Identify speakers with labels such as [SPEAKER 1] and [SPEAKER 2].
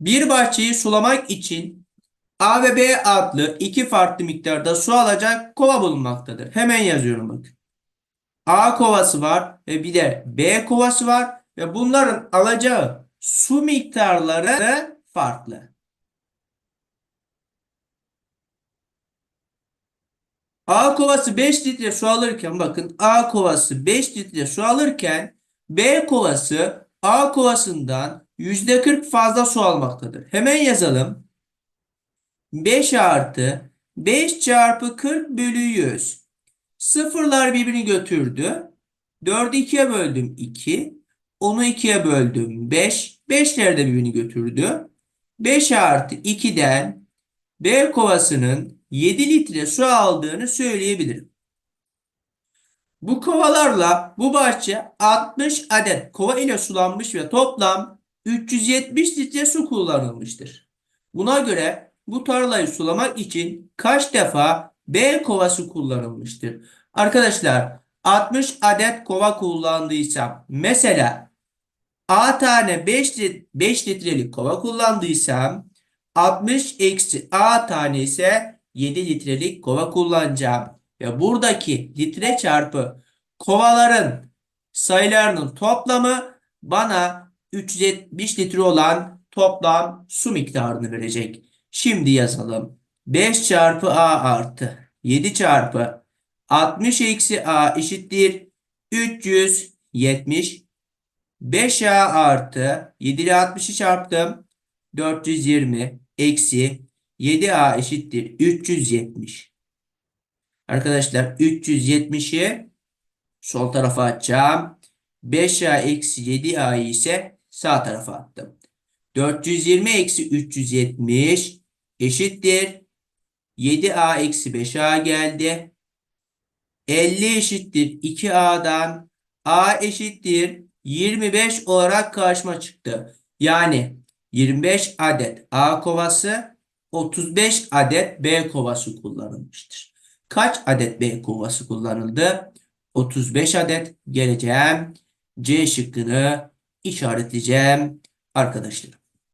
[SPEAKER 1] Bir bahçeyi sulamak için A ve B adlı iki farklı miktarda su alacak kova bulunmaktadır. Hemen yazıyorum bakın. A kovası var ve bir de B kovası var ve bunların alacağı su miktarları farklı. A kovası 5 litre su alırken bakın A kovası 5 litre su alırken B kovası A kovasından %40 fazla su almaktadır. Hemen yazalım. 5 artı 5 çarpı 40 bölü 100. Sıfırlar birbirini götürdü. 4'ü 2'ye böldüm 2. 10'u 2'ye böldüm 5. 5'ler de birbirini götürdü. 5 artı 2'den B kovasının 7 litre su aldığını söyleyebilirim. Bu kovalarla bu bahçe 60 adet kova ile sulanmış ve toplam 370 litre su kullanılmıştır. Buna göre bu tarlayı sulamak için kaç defa B kovası kullanılmıştır? Arkadaşlar 60 adet kova kullandıysam mesela A tane 5, lit- 5 litrelik kova kullandıysam 60 eksi A tane ise 7 litrelik kova kullanacağım. Ve buradaki litre çarpı kovaların sayılarının toplamı bana 370 litre olan toplam su miktarını verecek. Şimdi yazalım. 5 çarpı A artı 7 çarpı 60 eksi A eşittir 370 5A artı 7 ile 60'ı çarptım. 420 eksi 7A eşittir 370. Arkadaşlar 370'i sol tarafa atacağım. 5A eksi 7A'yı ise sağ tarafa attım. 420 eksi 370 eşittir. 7A eksi 5A geldi. 50 eşittir 2A'dan A eşittir 25 olarak karşıma çıktı. Yani 25 adet A kovası 35 adet B kovası kullanılmıştır. Kaç adet B kovası kullanıldı? 35 adet geleceğim. C şıkkını işaretleyeceğim arkadaşlar.